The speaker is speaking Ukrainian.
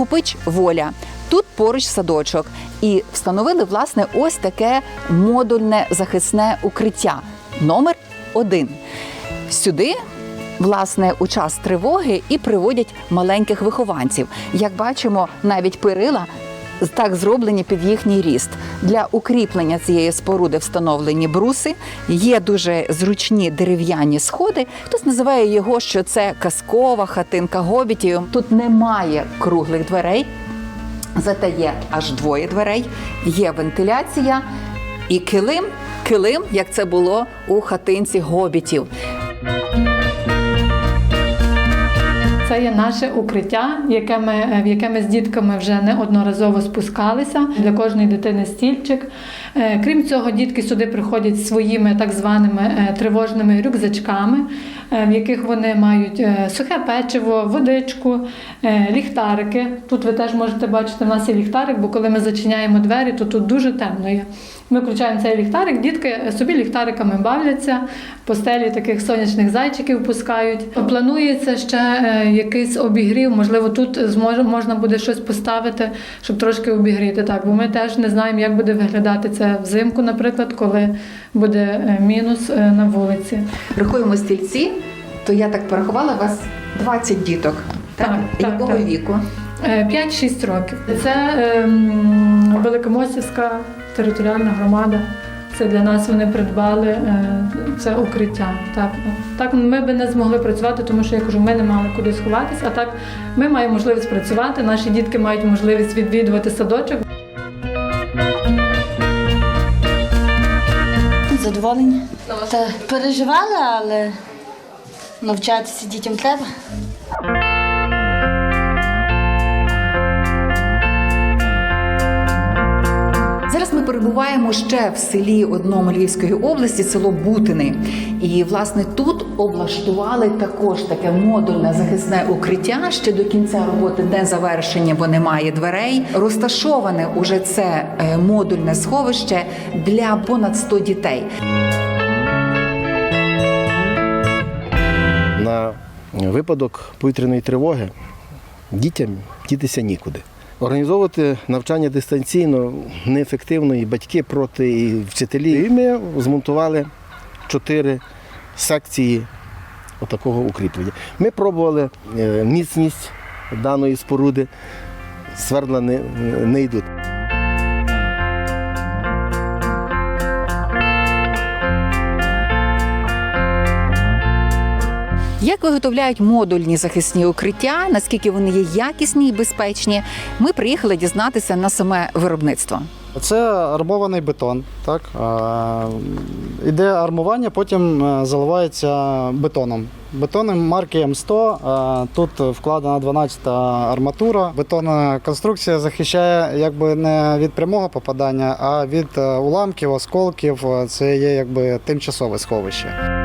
Купич Воля. Тут поруч садочок, і встановили власне ось таке модульне захисне укриття номер один. Сюди власне у час тривоги і приводять маленьких вихованців. Як бачимо, навіть перила так зроблені під їхній ріст. Для укріплення цієї споруди встановлені бруси. Є дуже зручні дерев'яні сходи. Хтось називає його, що це казкова хатинка гобітів. Тут немає круглих дверей, зате є аж двоє дверей, є вентиляція і килим. Килим, як це було у хатинці гобітів. Це є наше укриття, яке ми, е, в яке ми з дітками вже неодноразово спускалися. Для кожної дитини стільчик. Е, Крім цього, дітки сюди приходять своїми так званими е, тривожними рюкзачками, в яких вони мають сухе печиво, водичку, ліхтарики. Тут ви теж можете бачити, в нас є ліхтарик, бо коли ми зачиняємо двері, то тут дуже темно є. Ми включаємо цей ліхтарик, дітки собі ліхтариками бавляться, по стелі таких сонячних зайчиків пускають. Планується ще е, якийсь обігрів, можливо, тут можна буде щось поставити, щоб трошки обігріти. Так, бо ми теж не знаємо, як буде виглядати це взимку, наприклад, коли буде е, мінус е, на вулиці. Рахуємо стільці, то я так порахувала у вас 20 діток. Так, Так, так, якого так. віку? Е, 5-6 років. Це ем, Великомостівська територіальна громада. Це для нас вони придбали е, це укриття. Так, так ми би не змогли працювати, тому що я кажу, ми не мали куди сховатися. А так ми маємо можливість працювати. Наші дітки мають можливість відвідувати садочок. Задоволені. Та переживали, але навчатися дітям треба. Перебуваємо ще в селі одному Львівської області, село Бутини. І власне тут облаштували також таке модульне захисне укриття. Ще до кінця роботи не завершені, бо немає дверей. Розташоване уже це е, модульне сховище для понад 100 дітей. на випадок повітряної тривоги дітям дітися нікуди. Організовувати навчання дистанційно неефективно і батьки проти і вчителі. І ми змонтували чотири секції отакого укріплення. Ми пробували е, міцність даної споруди, свердла не, не йдуть. Як виготовляють модульні захисні укриття, наскільки вони є якісні і безпечні, ми приїхали дізнатися на саме виробництво. Це армований бетон. Так? Іде армування, потім е, заливається бетоном. Бетоном марки М100. е, Тут вкладена 12 арматура. Бетонна конструкція захищає якби не від прямого попадання, а від е, уламків, осколків. Це є якби тимчасове сховище.